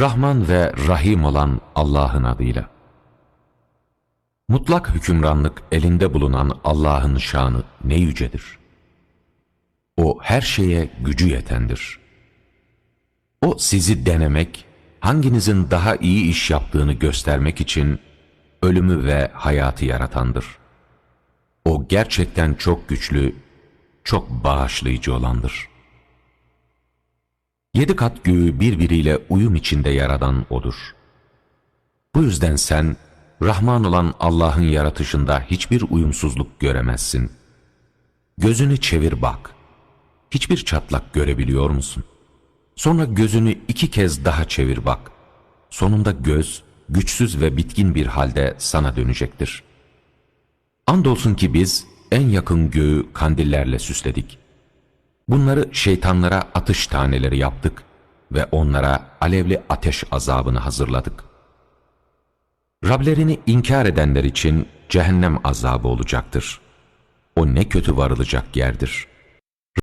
Rahman ve Rahim olan Allah'ın adıyla. Mutlak hükümranlık elinde bulunan Allah'ın şanı ne yücedir. O her şeye gücü yetendir. O sizi denemek, hanginizin daha iyi iş yaptığını göstermek için ölümü ve hayatı yaratandır. O gerçekten çok güçlü, çok bağışlayıcı olandır. Yedi kat göğü birbiriyle uyum içinde yaradan O'dur. Bu yüzden sen, Rahman olan Allah'ın yaratışında hiçbir uyumsuzluk göremezsin. Gözünü çevir bak. Hiçbir çatlak görebiliyor musun? Sonra gözünü iki kez daha çevir bak. Sonunda göz, güçsüz ve bitkin bir halde sana dönecektir. Andolsun ki biz en yakın göğü kandillerle süsledik. Bunları şeytanlara atış taneleri yaptık ve onlara alevli ateş azabını hazırladık. Rablerini inkar edenler için cehennem azabı olacaktır. O ne kötü varılacak yerdir.''